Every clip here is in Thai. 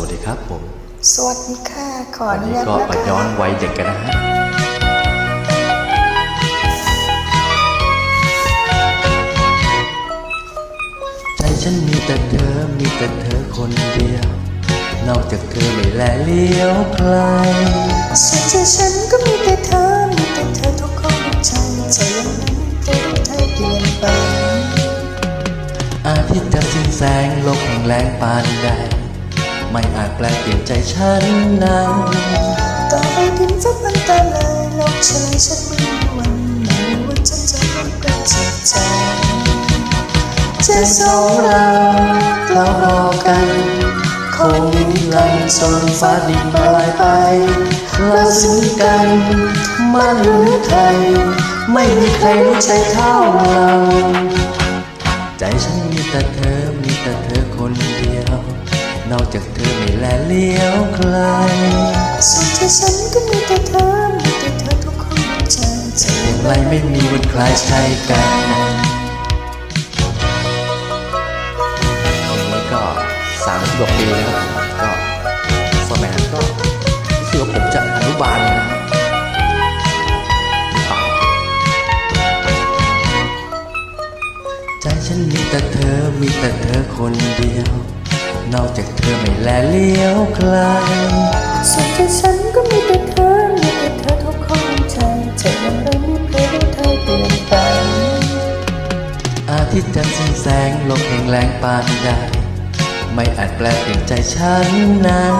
วัสดีครับผม สวัสดีค่ะ ขออวันนุนี้ญาตก็นะมาคะย้อนวัยเด็กกันนะฮะใจฉันมีแต่เธอ มีแต่เธอคนเดียว นอกจากเธอไม่แลเลี้ยวใครส่วนใจฉันก็มีแต่เธอ มีแต่เธอทุกคนทุกใจใจยังไม่มีเธอเธอเปลี่ยนไปอาทิตย์จะสิ้นแสงโลกแห่งแรงปานใด ไม่อาจแปลเปลี่ยนใจฉันนั้นต่อไปถึงจะพันตาเลยลกเฉยฉันไม่มีวันไหนวันฉันจะต้องเปลี่ยนจิตใจใจสองเราเรารอกันคงนิรันดร์จนฟ้าดินละลายไปเราซึ้งกันมันหรือใคร ไม่มีใครรู้ใจเท่าเรา ใจฉันมีแต่เธอ มีแต่เธอคนเดียว นอกจากเธอไม่แลเลี้ยวใครส่วนใจฉันก็มีแต่เธอ มีแต่เธอทุกคนทุกใจใจอย่างไรไม่มีวันคล้ายใช่กันอย่างนี้ก็สามสิบกว่าปีแล้ว ฉันมีแต่เธอ มีแต่เธอคนเดียว นอกจากเธอไม่แลเลี้ยวใครส่วนใจฉันก็มีแต่เธอ มีแต่เธอทุกคนทุกใจใจยังไม่มีเธอเธอเปลี่ยนไป อาทิตย์จันทร์สิ้นแสงลกแห่งแรงปานใด ไม่อาจแปลเปลี่ยนใจฉันนั้น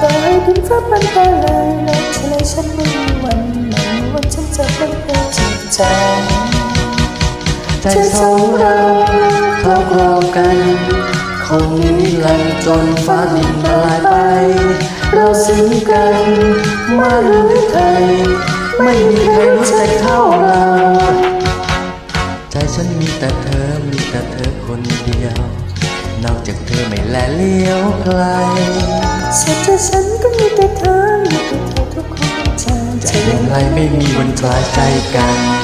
ต่อให้ดินฟ้าปันตาเลยโลกเลยฉันไม่มีวันไหนวันฉันจะเป็นเธอจิตใจ ใจสองเราเขาครองกันคงนิรันดร์จนฟ้าดินละลายไป เราซึ้งกันมาหรือใคร ไม่มีใครรู้ใจเท่าเรา ใจฉันมีแต่เธอมีแต่เธอคนเดียว นอกจากเธอไม่แลเลี้ยวใครส่วนใจฉันก็มีแต่เธอมีแต่เธอทุกคนใจใจอย่างไรไม่มีวันคลายใจกัน